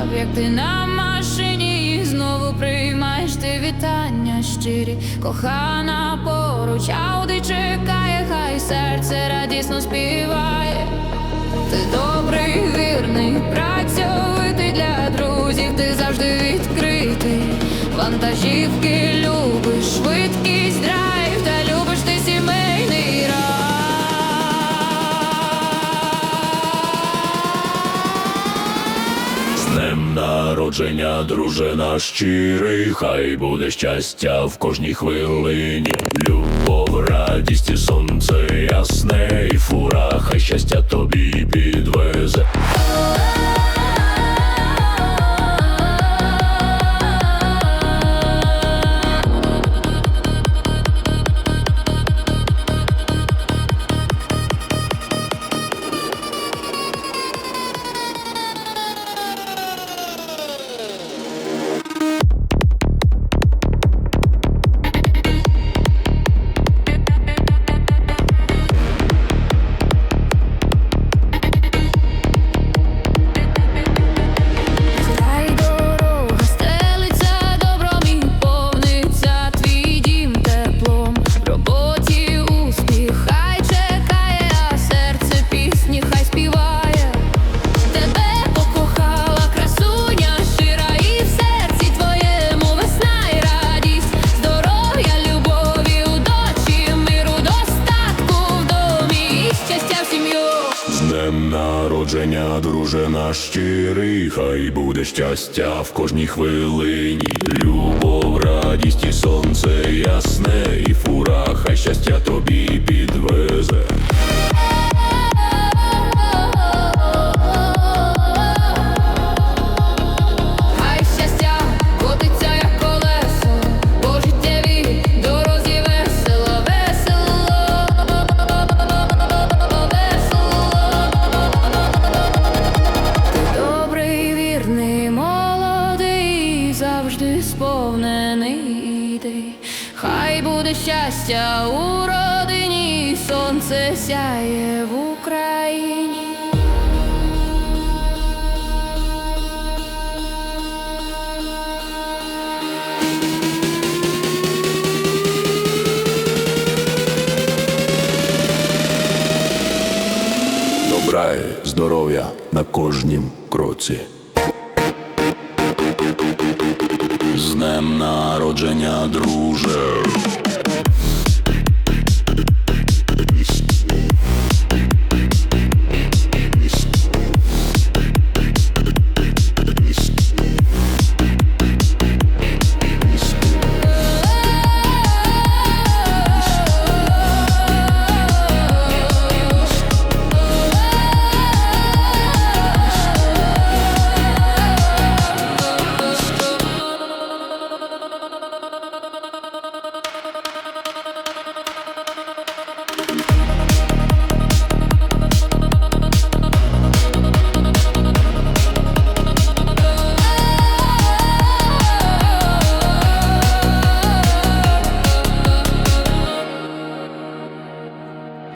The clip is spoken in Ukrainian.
чекав, як ти на машині і знову приймаєш ти вітання щирі, кохана поруч, ауди чекає, хай серце радісно співає. Ти добрий, вірний, працьовитий для друзів, ти завжди відкритий. Вантажівки днем народження, дружина щирий, хай буде щастя в кожній хвилині. Любов, радість і сонце ясне, і фура, хай щастя тобі підвезе. Друже наш щирий, хай буде щастя в кожній хвилині. Любов, радість і сонце ясне, і фура, хай щастя тобі Буде щастя у родині, сонце сяє в Україні. Добра здоров'я на кожнім кроці. З днем народження, друже.